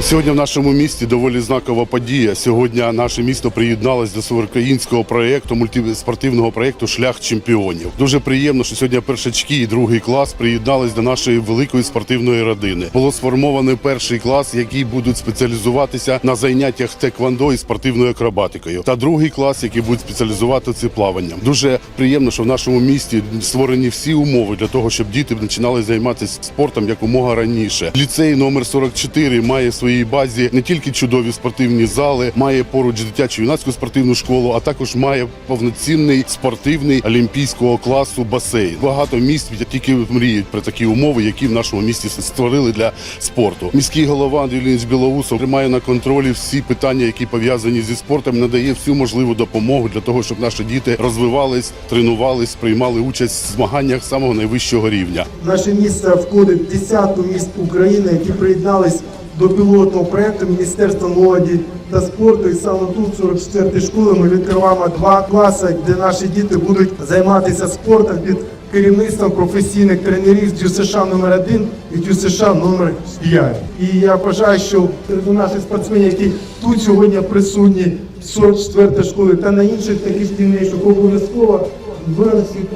Сьогодні в нашому місті доволі знакова подія. Сьогодні наше місто приєдналось до всеукраїнського проєкту, мультиспортивного проєкту Шлях чемпіонів. Дуже приємно, що сьогодні першачки і другий клас приєднались до нашої великої спортивної родини. Було сформований перший клас, який будуть спеціалізуватися на заняттях теквандо і спортивною акробатикою, та другий клас, який буде спеціалізуватися плаванням. Дуже приємно, що в нашому місті створені всі умови для того, щоб діти починали займатися спортом якомога раніше. Ліцей номер 44 має в своїй базі не тільки чудові спортивні зали, має поруч дитячу юнацьку спортивну школу, а також має повноцінний спортивний олімпійського класу басейн. Багато міст тільки мріють про такі умови, які в нашому місті створили для спорту. Міський голова Андрій Леонідович Білоусов тримає на контролі всі питання, які пов'язані зі спортом, надає всю можливу допомогу для того, щоб наші діти розвивались, тренувались, приймали участь в змаганнях самого найвищого рівня. Наше місто входить в десятку міст України, які приєднались до пілотного проекту Міністерства молоді та спорту. І саме тут, 44 школи, ми відкриваємо два класи, де наші діти будуть займатися спортом під керівництвом професійних тренерів з ДЮСШ номер 1 і ДЮСШ номер 5. І я бажаю, що серед наших спортсменів, які тут сьогодні присутні, з 44 школи та на інших таких дільничок, обов'язково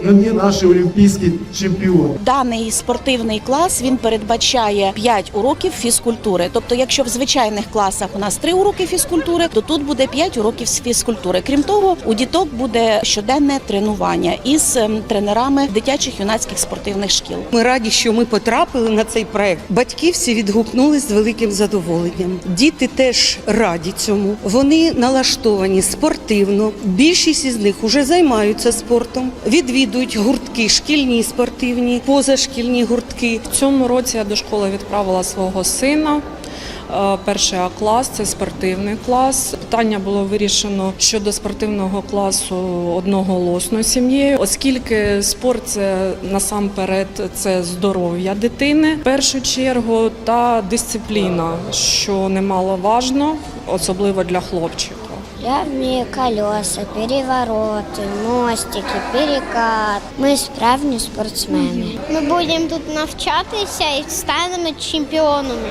нові наші олімпійські чемпіони. Даний спортивний клас він передбачає 5 уроків фізкультури. Тобто, якщо в звичайних класах у нас 3 уроки фізкультури, то тут буде 5 уроків з фізкультури. Крім того, у діток буде щоденне тренування із ем, тренерами дитячих юнацьких спортивних шкіл. Ми раді, що ми потрапили на цей проект. Батьки всі відгукнулись з великим задоволенням. Діти теж раді цьому. Вони налаштовані спортивно. Більшість із них вже займаються спортом, відвідують гуртки, шкільні спортивні, позашкільні гуртки. В цьому році я до школи відправила свого сина. Е, Перший А клас це спортивний клас. Питання було вирішено щодо спортивного класу одноголосно сім'єю, оскільки спорт це насамперед це здоров'я дитини в першу чергу та дисципліна, що немаловажно, особливо для хлопчика. Я колеса, перевороти, мостики, перекат. Ми справжні спортсмени. Ми будемо тут навчатися і станемо чемпіонами.